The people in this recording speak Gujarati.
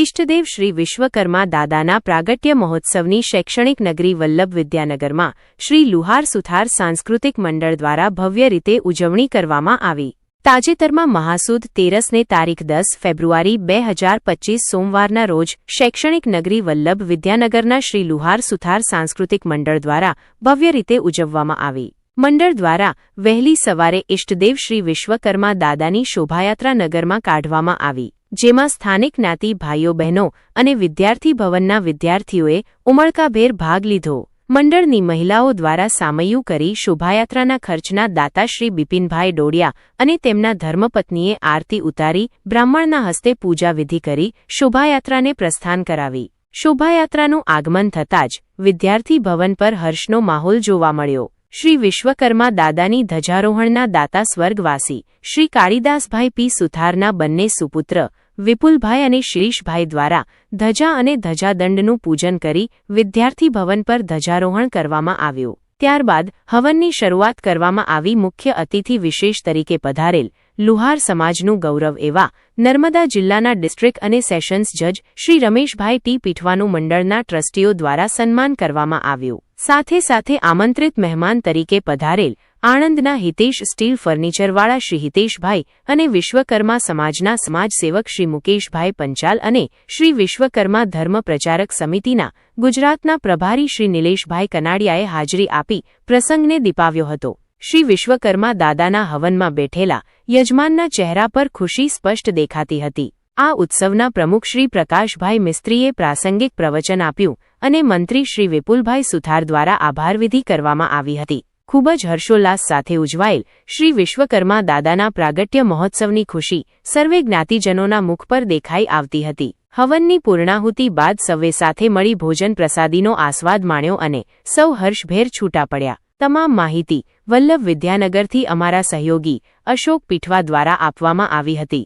ઇષ્ટદેવ શ્રી વિશ્વકર્મા દાદાના પ્રાગટ્ય મહોત્સવની શૈક્ષણિક નગરી વલ્લભ વિદ્યાનગરમાં શ્રી લુહાર સુથાર સાંસ્કૃતિક મંડળ દ્વારા ભવ્ય રીતે ઉજવણી કરવામાં આવી. તાજેતરમાં મહાસુદ તેરસને તારીખ દસ ફેબ્રુઆરી બે હજાર પચીસ સોમવારના રોજ શૈક્ષણિક નગરી વલ્લભ વિદ્યાનગરના શ્રી લુહાર સુથાર સાંસ્કૃતિક મંડળ દ્વારા ભવ્ય રીતે ઉજવવામાં આવી. મંડળ દ્વારા વહેલી સવારે ઇષ્ટદેવ શ્રી વિશ્વકર્મા દાદાની શોભાયાત્રા નગરમાં કાઢવામાં આવી. જેમાં સ્થાનિક જ્ઞાતિ, ભાઈઓ, બહેનો અને વિદ્યાર્થી ભવનના વિદ્યાર્થીઓએ ઉમળકાભેર ભાગ લીધો. મંડળની મહિલાઓ દ્વારા સામયું કરી શોભાયાત્રાના ખર્ચના દાતાશ્રી બિપિનભાઈ ડોડિયા અને તેમના ધર્મપત્નીએ આરતી ઉતારી, બ્રાહ્મણના હસ્તે પૂજાવિધિ કરી, શોભાયાત્રાને પ્રસ્થાન કરાવી. શોભાયાત્રાનું આગમન થતાં જ વિદ્યાર્થી ભવન પર હર્ષનો માહોલ જોવા મળ્યો. શ્રી વિશ્વકર્મા દાદાની ધજારોહણના દાતા સ્વર્ગવાસી શ્રી કાળીદાસભાઈ પી સુથારના બંને સુપુત્ર વિપુલભાઈ અને શિરીષભાઈ દ્વારા ધજા અને ધજાદંડનું પૂજન કરી વિદ્યાર્થી ભવન પર ધજારોહણ કરવામાં આવ્યું. ત્યારબાદ હવનની શરૂઆત કરવામાં આવી મુખ્ય અતિથિ વિશેષ તરીકે પધારેલ લુહાર સમાજનું ગૌરવ એવા નર્મદા જિલ્લાના ડિસ્ટ્રિક્ટ અને સેશન્સ જજ શ્રી રમેશભાઈ ટી પીઠવાનું મંડળના ટ્રસ્ટીઓ દ્વારા સન્માન કરવામાં આવ્યું. સાથે સાથે આમંત્રિત મહેમાન તરીકે પધારેલ આણંદના હિતેશ સ્ટીલ ફર્નિચરવાળા શ્રી હિતેશભાઈ અને વિશ્વકર્મા સમાજના સમાજસેવક શ્રી મુકેશભાઈ પંચાલ અને શ્રી વિશ્વકર્મા ધર્મ પ્રચારક સમિતિના ગુજરાતના પ્રભારી શ્રી નિલેશભાઈ કનાડિયાએ હાજરી આપી પ્રસંગને દીપાવ્યો હતો. શ્રી વિશ્વકર્મા દાદાના હવનમાં બેઠેલા યજમાનના ચહેરા પર ખુશી સ્પષ્ટ દેખાતી હતી. આ ઉત્સવના પ્રમુખ શ્રી પ્રકાશભાઈ મિસ્ત્રીએ પ્રાસંગિક પ્રવચન આપ્યું અને મંત્રી શ્રી વિપુલભાઈ સુથાર દ્વારા આભારવિધિ કરવામાં આવી હતી. ખૂબ જ હર્ષોલ્લાસ સાથે ઉજવાયેલ શ્રી વિશ્વકર્મા દાદાના પ્રાગટ્ય મહોત્સવની ખુશી સર્વે જ્ઞાતિજનોના મુખ પર દેખાઈ આવતી હતી. હવનની પૂર્ણાહુતિ બાદ સૌએ સાથે મળી ભોજન પ્રસાદીનો આસ્વાદ માણ્યો અને સૌ હર્ષભેર છૂટા પડ્યા. તમામ માહિતી વલ્લભ વિદ્યાનગરથી અમારા સહયોગી અશોક પીઠવા દ્વારા આપવામાં આવી હતી.